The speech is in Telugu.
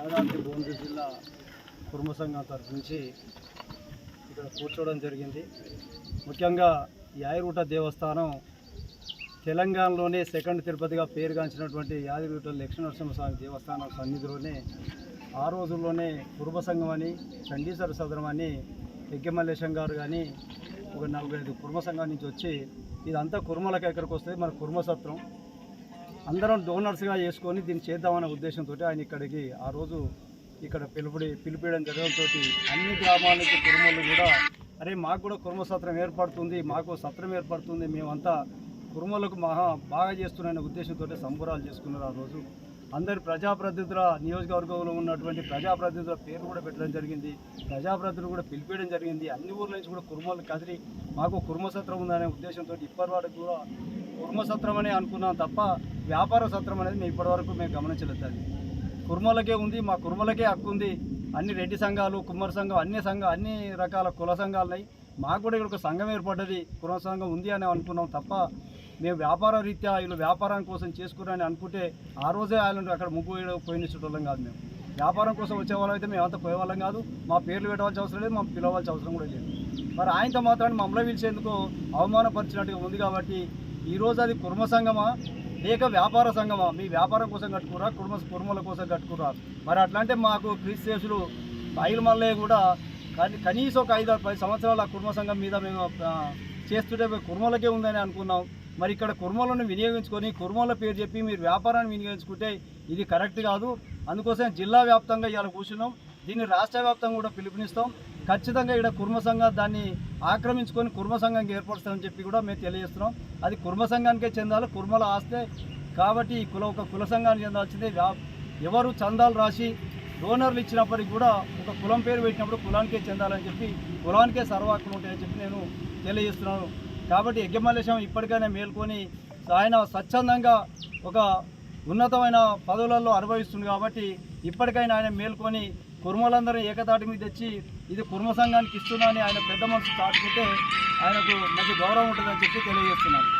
యాదాద్రి భువనగిరి జిల్లా కుటుంబ సంఘం తరఫు నుంచి ఇక్కడ కూర్చోవడం జరిగింది. ముఖ్యంగా యాదిగుట దేవస్థానం తెలంగాణలోనే సెకండ్ తిరుపతిగా పేరుగాంచినటువంటి యాదగిరిగుట్ట లక్ష్మీనరసింహస్వామి దేవస్థానం సన్నిధిలోనే ఆ రోజుల్లోనే కురుబ సంఘం అని చండీశ్వర సదరం అని యజ్ఞమల్లేశం గారు కానీ ఒక నలభై ఐదు కుర్మ సంఘం నుంచి వచ్చి ఇదంతా కుర్మలకు ఎక్కడికి వస్తుంది మన కుర్మ సత్రం అందరం డోనర్స్గా చేసుకొని దీన్ని చేద్దామనే ఉద్దేశంతో ఆయన ఇక్కడికి ఆ రోజు ఇక్కడ పిలుపుడి పిలిపించడం జరగడంతో అన్ని గ్రామాల నుంచి కూడా అరే మాకు కూడా కుర్మ సత్రం ఏర్పడుతుంది మాకు సత్రం ఏర్పడుతుంది మేమంతా కుర్మలకు మహా బాగా చేస్తున్నాయనే ఉద్దేశంతో సంబరాలు చేసుకున్నారు ఆ రోజు. అందరి ప్రజాప్రతినిధుల నియోజకవర్గంలో ఉన్నటువంటి ప్రజాప్రతినిధుల పేరు కూడా పెట్టడం జరిగింది ప్రజాప్రతినిధులు కూడా పిలిపించడం జరిగింది అన్ని ఊర్ల నుంచి కూడా కుర్మలు కదిలి మాకు కుర్మ సత్రం ఉందనే ఉద్దేశంతో ఇప్పటి వరకు కూడా కుర్మ సత్రం అని అనుకున్నాం తప్ప వ్యాపార సత్రం అనేది మేము ఇప్పటివరకు మేము గమనించలేదు అది. కుర్మలకే ఉంది మా కుర్మలకే హక్కు ఉంది. అన్ని రెడ్డి సంఘాలు కుమ్మరి సంఘం అన్ని సంఘం అన్ని రకాల కుల సంఘాలు ఉన్నాయి. మాకు కూడా ఇక్కడ ఒక సంఘం ఏర్పడ్డది కుర్మ సంఘం ఉంది అని అనుకున్నాం తప్ప మేము వ్యాపార రీత్యా వీళ్ళు వ్యాపారం కోసం చేసుకున్నారని అనుకుంటే ఆ రోజే ఆయన అక్కడ ముగ్గు పోయిన పోయినట్టుళ్ళం కాదు మేము. వ్యాపారం కోసం వచ్చేవాళ్ళం అయితే మేము అంతా పోయేవాళ్ళం కాదు. మా పేర్లు పెట్టవలసిన అవసరం లేదు మా పిలవాల్సిన అవసరం కూడా లేదు. మరి ఆయనతో మాత్రాన్ని మమ్మల్ని పిలిచేందుకు అవమానపరిచినట్టుగా ఉంది కాబట్టి ఈరోజు అది కుర్మ సంఘమా లేక వ్యాపార సంఘమా మీ వ్యాపారం కోసం కట్టుకురా కుర్మ కుర్మల కోసం కట్టుకురా మరి అట్లాంటే మాకు క్రీస్తులు బయలు మల్లయ్య కూడా కనీసం ఒక ఐదు ఆరు పది సంవత్సరాల కుర్మ సంఘం మీద మేము చేస్తుంటే మేము కుర్మలకే ఉందని అనుకున్నాం. మరి ఇక్కడ కుర్మలను వినియోగించుకొని కుర్మల పేరు చెప్పి మీరు వ్యాపారాన్ని వినియోగించుకుంటే ఇది కరెక్ట్ కాదు. అందుకోసం జిల్లా వ్యాప్తంగా ఇవాళ కూర్చున్నాం. దీన్ని రాష్ట్ర వ్యాప్తంగా కూడా పిలుపునిస్తాం. ఖచ్చితంగా ఇక్కడ కుర్మ సంఘం దాన్ని ఆక్రమించుకొని కుర్మ సంఘానికి ఏర్పరుస్తామని చెప్పి కూడా మేము తెలియజేస్తున్నాం. అది కుర్మ సంఘానికే చెందాలి కుర్మల ఆస్తే కాబట్టి ఈ కుల ఒక కుల సంఘానికి చెందాల్సిందే. ఎవరు చందాలు రాసి డోనర్లు ఇచ్చినప్పటికీ కూడా ఒక కులం పేరు పెట్టినప్పుడు కులానికే చెందాలని చెప్పి కులానికే సర్వాకులు ఉంటాయని చెప్పి నేను తెలియజేస్తున్నాను. కాబట్టి యజ్ఞమల్లేశం ఇప్పటికైనా మేల్కొని ఆయన స్వచ్ఛందంగా ఒక ఉన్నతమైన పదవులలో అనుభవిస్తుంది కాబట్టి ఇప్పటికైనా ఆయన మేల్కొని కుర్మలందరూ ఏకతాటి మీద తెచ్చి ఇది కుర్మ సంఘానికి ఇస్తున్నానని ఆయన పెద్ద మనసు చాటుకుంటే ఆయనకు మంచి గౌరవం ఉంటుందని చెప్పి తెలియజేస్తున్నాను.